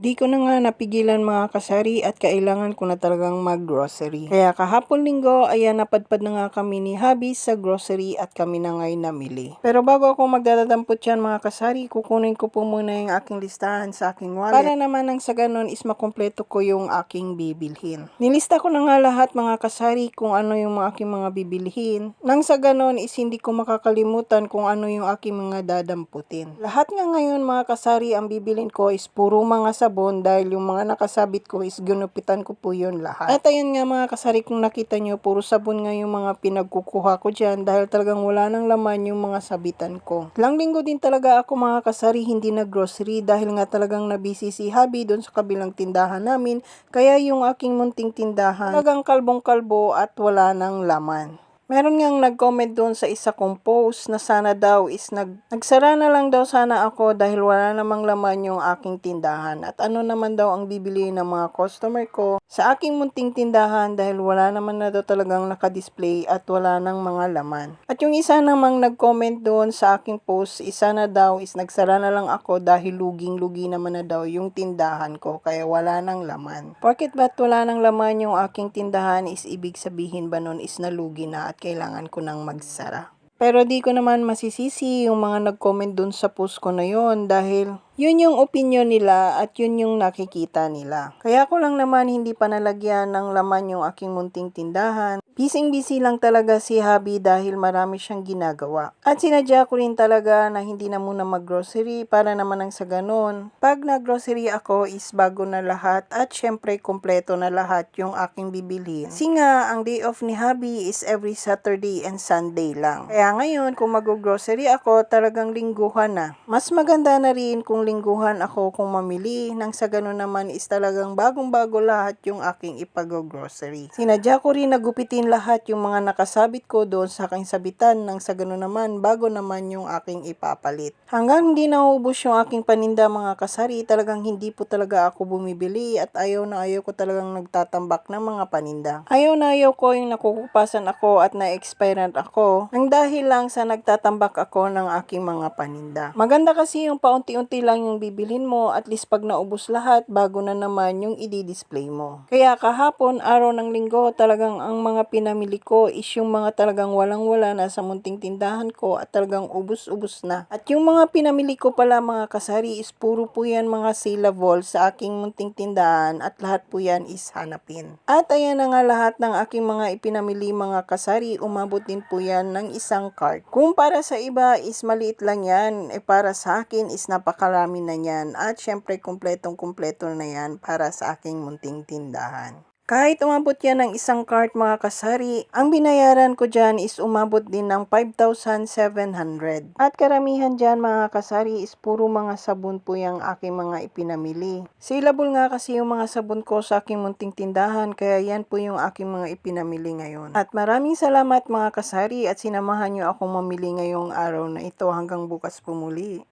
Di ko na nga napigilan mga kasari at kailangan ko na talagang mag-grocery. Kaya kahapon linggo, ayan napadpad na nga kami ni Habi sa grocery at kami na ngay namili. Pero bago ako magdadampot yan mga kasari, kukunin ko po muna yung aking listahan sa aking wallet. Para naman nang sa ganun is makumpleto ko yung aking bibilhin. Nilista ko na nga lahat mga kasari kung ano yung mga aking mga bibilhin. Nang sa ganun is hindi ko makakalimutan kung ano yung aking mga dadamputin. Lahat nga ngayon mga kasari ang bibilin ko is puro mga sabon dahil yung mga nakasabit ko is ginupitan ko po yun lahat. At ayun nga mga kasari kung nakita nyo, puro sabon nga yung mga pinagkukuha ko dyan dahil talagang wala nang laman yung mga sabitan ko. Lang linggo din talaga ako mga kasari hindi nag-grocery dahil nga talagang nabisi si Habi doon sa kabilang tindahan namin kaya yung aking munting tindahan talagang kalbong-kalbo at wala nang laman. Meron ngang nag-comment doon sa isa kong post na sana daw is nag nagsara na lang daw sana ako dahil wala namang laman yung aking tindahan. At ano naman daw ang bibili ng mga customer ko sa aking munting tindahan dahil wala naman na daw talagang nakadisplay at wala nang mga laman. At yung isa namang nag-comment doon sa aking post, isa na daw is nagsara na lang ako dahil luging-lugi naman na daw yung tindahan ko kaya wala nang laman. Porket ba't wala nang laman yung aking tindahan is ibig sabihin ba nun is nalugi na at kailangan ko nang magsara. Pero di ko naman masisisi yung mga nag-comment dun sa post ko na yon dahil yun yung opinion nila at yun yung nakikita nila. Kaya ko lang naman hindi pa nalagyan ng laman yung aking munting tindahan. Bising-busy lang talaga si Habi dahil marami siyang ginagawa. At sinadya ko rin talaga na hindi na muna mag-grocery para naman ang sa ganun. Pag nag-grocery ako is bago na lahat at syempre kompleto na lahat yung aking bibilhin. Kasi nga, ang day off ni Habi is every Saturday and Sunday lang. Kaya ngayon, kung mag-grocery ako, talagang lingguhan na. Mas maganda na rin kung lingguhan ako kung mamili. Nang sa ganun naman is talagang bagong-bago lahat yung aking ipag-grocery. Sinadya ko rin nagupitin lahat yung mga nakasabit ko doon sa aking sabitan. Nang sa ganun naman, bago naman yung aking ipapalit. Hanggang hindi naubos yung aking paninda mga kasari, talagang hindi po talaga ako bumibili at ayaw na ayaw ko talagang nagtatambak ng mga paninda. Ayaw na ayaw ko yung nakukupasan ako at na-expirean ako nang dahil lang sa nagtatambak ako ng aking mga paninda. Maganda kasi yung paunti-unti lang yung bibilhin mo at least pag naubos lahat bago na naman yung i-display mo. Kaya kahapon, araw ng linggo, talagang ang mga pinamili ko is yung mga talagang walang-wala na sa munting tindahan ko at talagang ubus-ubus na. At yung mga pinamili ko pala mga kasari is puro po yan mga syllable sa aking munting tindahan at lahat po yan is hanapin. At ayan na nga lahat ng aking mga ipinamili mga kasari, umabot din po yan ng isang cart. Kung para sa iba is maliit lang yan, eh para sa akin is napakarami na yan at syempre kumpletong kumpleto na yan para sa aking munting tindahan. Kahit umabot yan ng isang cart mga kasari, ang binayaran ko dyan is umabot din ng 5,700. At karamihan dyan mga kasari is puro mga sabon po yung aking mga ipinamili. Saleable nga kasi yung mga sabon ko sa aking munting tindahan kaya yan po yung aking mga ipinamili ngayon. At maraming salamat mga kasari at sinamahan nyo akong mamili ngayong araw na ito hanggang bukas po muli.